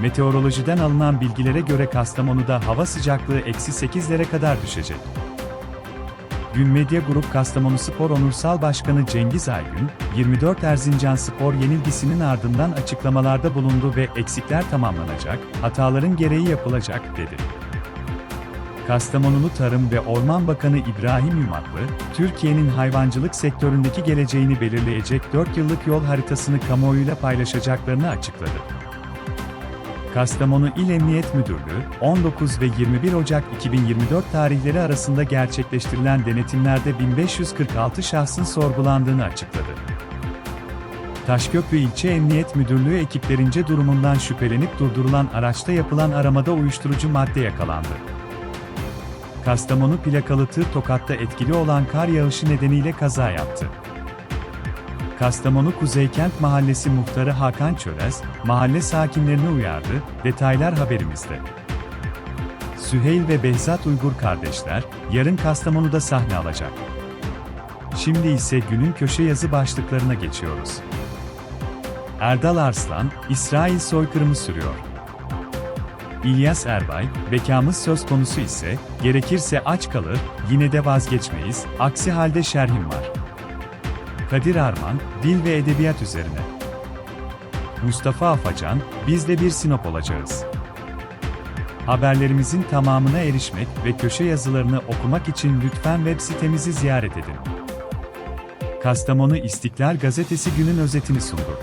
meteorolojiden alınan bilgilere göre Kastamonu'da hava sıcaklığı eksi 8'lere kadar düşecek. Gün Medya Grup Kastamonu Spor Onursal Başkanı Cengiz Aygün, 24 Erzincan Spor yenilgisinin ardından açıklamalarda bulundu ve eksikler tamamlanacak, hataların gereği yapılacak, dedi. Kastamonulu Tarım ve Orman Bakanı İbrahim Yumaklı, Türkiye'nin hayvancılık sektöründeki geleceğini belirleyecek 4 yıllık yol haritasını kamuoyuyla paylaşacaklarını açıkladı. Kastamonu İl Emniyet Müdürlüğü, 19 ve 21 Ocak 2024 tarihleri arasında gerçekleştirilen denetimlerde 1546 şahsın sorgulandığını açıkladı. Taşköprü İlçe Emniyet Müdürlüğü ekiplerince durumundan şüphelenip durdurulan araçta yapılan aramada uyuşturucu madde yakalandı. Kastamonu plakalı tır Tokat'ta etkili olan kar yağışı nedeniyle kaza yaptı. Kastamonu Kuzeykent Mahallesi Muhtarı Hakan Çöres, mahalle sakinlerini uyardı, detaylar haberimizde. Süheyl ve Behzat Uygur kardeşler, yarın Kastamonu'da sahne alacak. Şimdi ise günün köşe yazı başlıklarına geçiyoruz. Erdal Arslan, İsrail soykırımı sürüyor. İlyas Erbay, bekamız söz konusu ise, gerekirse aç kalır, yine de vazgeçmeyiz, aksi halde şerhim var. Kadir Arman, dil ve edebiyat üzerine. Mustafa Afacan, biz de bir Sinop olacağız. Haberlerimizin tamamına erişmek ve köşe yazılarını okumak için lütfen web sitemizi ziyaret edin. Kastamonu İstiklal Gazetesi günün özetini sundu.